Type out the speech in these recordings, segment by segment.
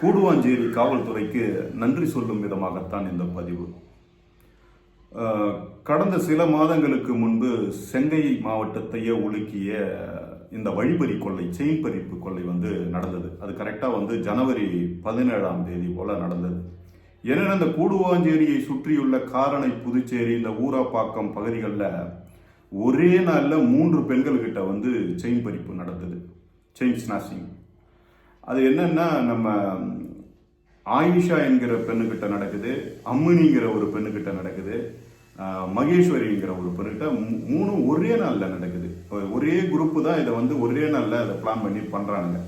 கூடுவாஞ்சேரி காவல்துறைக்கு நன்றி சொல்லும் விதமாகத்தான் இந்த பதிவு. கடந்த சில மாதங்களுக்கு முன்பு செங்கை மாவட்டத்தையே உலுக்கிய இந்த வழிபறி கொள்ளை செயின் பறிப்பு கொள்ளை வந்து நடந்தது. அது கரெக்டாக வந்து ஜனவரி பதினேழாம் தேதி போல நடந்தது. ஏன்னா இந்த கூடுவாஞ்சேரியை சுற்றியுள்ள காரணை புதுச்சேரி இந்த ஊராப்பாக்கம் பகுதிகளில் ஒரே நாளில் மூன்று பெண்கள்கிட்ட வந்து செயின் பறிப்பு நடந்தது. செயின் ஸ்நாச்சிங் அது என்னன்னா நம்ம ஆயிஷா என்கிற பெண்ணுக்கிட்ட நடக்குது அம்மினிங்கிற ஒரு பெண்ணுக்கிட்ட நடக்குது மகேஸ்வரிங்கிற ஒரு பெண்ணுக்கிட்ட மூ- மூணும் ஒரே நாளில் நடக்குது. ஒரே குரூப்பு தான் இதை வந்து ஒரே நாளில் அதை பிளான் பண்ணி பண்ணுறானுங்க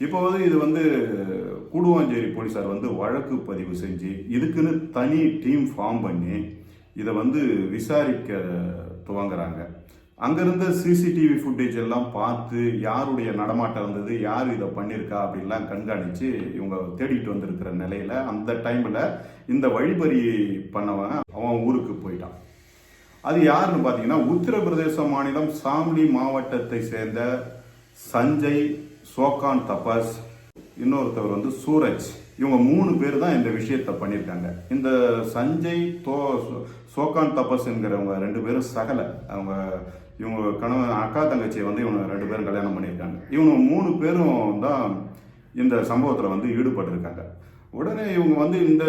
இப்போ வந்து இது வந்து கூடுவாஞ்சேரி போலீஸார் வந்து வழக்கு பதிவு செஞ்சு இதுக்குன்னு தனி டீம் ஃபார்ம் பண்ணி இதை வந்து விசாரிக்க துவங்குறாங்க. அங்கிருந்த சிசிடிவி ஃபுட்டேஜ் எல்லாம் பார்த்து யாருடைய நடமாட்டம் இருந்தது யார் இதை பண்ணியிருக்கா அப்படின்லாம் கண்காணித்து இவங்க தேடிட்டு வந்திருக்கிற நிலையில் அந்த டைமில் இந்த வழிபறி பண்ணவன் அவன் ஊருக்கு போயிட்டான். அது யாருன்னு பார்த்தீங்கன்னா உத்தரப்பிரதேச மாநிலம் சாம்லி மாவட்டத்தை சேர்ந்த சஞ்சய் சோகான் தபஸ். இன்னொருத்தவர் வந்து சூரஜ். இவங்க மூணு பேர் தான் இந்த விஷயத்தை பண்ணியிருக்காங்க. இந்த சஞ்சய் தோ சோகான் தபஸ் என்கிறவங்க ரெண்டு பேரும் சகல. அவங்க இவங்க கணவன் அக்கா தங்கச்சியை வந்து இவங்க ரெண்டு பேரும் கல்யாணம் பண்ணியிருக்காங்க. இவங்க மூணு பேரும் தான் இந்த சம்பவத்தில் வந்து ஈடுபட்டிருக்காங்க. உடனே இவங்க வந்து இந்த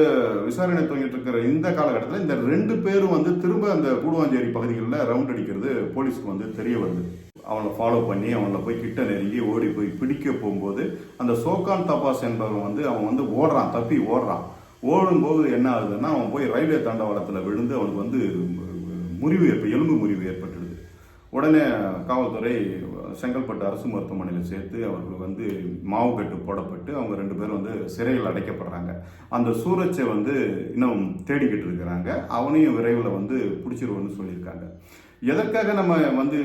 விசாரணை துவங்கிட்டு இருக்கிற இந்த காலகட்டத்தில் இந்த ரெண்டு பேரும் வந்து திரும்ப அந்த கூடுவாஞ்சேரி பகுதிகளில் ரவுண்ட் அடிக்கிறது போலீஸ்க்கு வந்து தெரிய வருது. அவனை ஃபாலோ பண்ணி அவனை போய் கிட்ட நெருங்கி ஓடி போய் பிடிக்க போகும்போது அந்த சோகான் தபாஸ் என்பவன் வந்து அவன் வந்து ஓடுறான் தப்பி ஓடுறான். ஓடும்போது என்ன ஆகுதுன்னா அவன் போய் ரயில்வே தண்டவாளத்தில் விழுந்து அவனுக்கு வந்து முறிவு ஏற்ப எலும்பு முறிவு ஏற்பட்டுடுது. உடனே காவல்துறை செங்கல்பட்டு அரசு மருத்துவமனையில் சேர்த்து அவர்கள் வந்து மாவு கட்டு போடப்பட்டு அவங்க ரெண்டு பேரும் வந்து சிறையில் அடைக்கப்படுறாங்க. அந்த சூரஜை வந்து இன்னும் தேடிக்கிட்டு இருக்கிறாங்க. அவனையும் விரைவில் வந்து பிடிச்சிருவோன்னு சொல்லியிருக்காங்க. எதற்காக நம்ம வந்து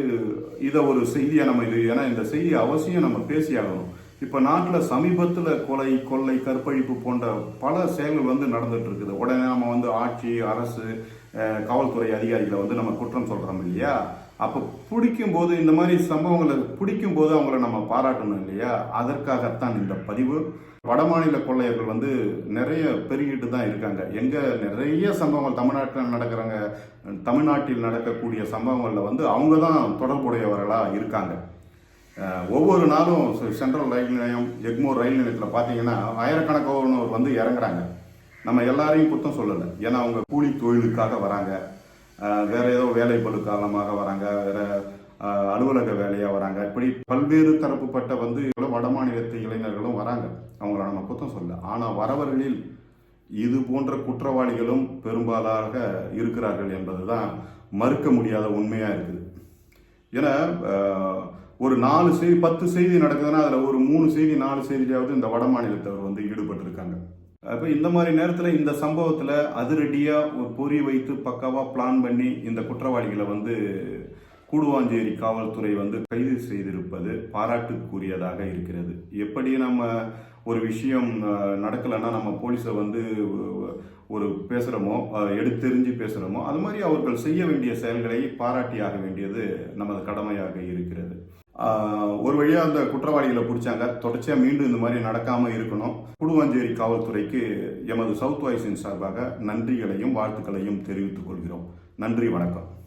இதை ஒரு செய்தியாக நம்ம இது? ஏன்னா இந்த செய்தி அவசியம் நம்ம பேசியாகணும். இப்போ நாட்டில் சமீபத்தில் கொலை கொள்ளை கற்பழிப்பு போன்ற பல செயல்கள் வந்து நடந்துட்டு இருக்குது. உடனே நம்ம வந்து ஆட்சி அரசு காவல்துறை அதிகாரிகளை வந்து நம்ம குற்றம் சொல்கிறோம் இல்லையா? அப்போ பிடிக்கும் போது இந்த மாதிரி சம்பவங்களை பிடிக்கும் போது அவங்கள நம்ம பாராட்டணும் இல்லையா? அதற்காகத்தான் இந்த பதிவு. வடமாநில கொள்ளையர்கள் வந்து நிறைய பெருகிட்டு தான் இருக்காங்க. எங்க நிறைய சம்பவங்கள் தமிழ்நாட்டில் நடக்கிறாங்க தமிழ்நாட்டில் நடக்கக்கூடிய சம்பவங்களில் வந்து அவங்க தான் தொடர்புடையவர்களாக இருக்காங்க. ஒவ்வொரு நாளும் சென்ட்ரல் ரயில் நிலையம் எக்மோர் ரயில் நிலையத்தில் பார்த்தீங்கன்னா ஆயிரக்கணக்கானவர் வந்து இறங்குறாங்க. நம்ம எல்லாரையும் குத்தம் சொல்லலை. ஏன்னா அவங்க கூலி தொழிலுக்காக வராங்க. வேற ஏதோ வேலை பழு காரணமாக வராங்க. வேற அலுவலக வேலையாக வராங்க. இப்படி பல்வேறு தரப்புப்பட்ட வந்து வட மாநிலத்து இளைஞர்களும் வராங்க. அவங்கள நம்ம குத்தம் சொல்ல ஆனால் வரவர்களில் இது போன்ற குற்றவாளிகளும் பெரும்பாலாக இருக்கிறார்கள் என்பது தான் மறுக்க முடியாத உண்மையாக இருக்குது. ஏன்னா ஒரு நாலு செய்தி பத்து செய்தி நடக்குதுன்னா அதில் ஒரு மூணு செய்தி நாலு செய்தியாவது இந்த வட மாநிலத்தவர் வந்து ஈடுபட்டிருக்காங்க. அப்போ இந்த மாதிரி நேரத்தில் இந்த சம்பவத்தில் அதிரடியாக ஒரு பொறி வைத்து பக்காவாக பிளான் பண்ணி இந்த குற்றவாளிகளை வந்து கூடுவாஞ்சேரி காவல்துறை வந்து கைது செய்திருப்பது பாராட்டுக்குரியதாக இருக்கிறது. எப்படி நம்ம ஒரு விஷயம் நடக்கலைன்னா நம்ம போலீஸை வந்து ஒரு பேசுகிறோமோ எடுத்தெறிஞ்சு பேசுகிறோமோ அது மாதிரி அவர்கள் செய்ய வேண்டிய செயல்களை பாராட்டியாக வேண்டியது நமது கடமையாக இருக்கிறது. ஒரு வழியாக அந்த குற்றவாளிகளை பிடிச்சாங்க. தொடர்ச்சியாக மீண்டும் இந்த மாதிரி நடக்காமல் இருக்கணும். புடுவாஞ்சேரி காவல்துறைக்கு எமது சவுத் வாய்ஸின் சார்பாக நன்றிகளையும் வாழ்த்துக்களையும் தெரிவித்துக் கொள்கிறோம். நன்றி வணக்கம்.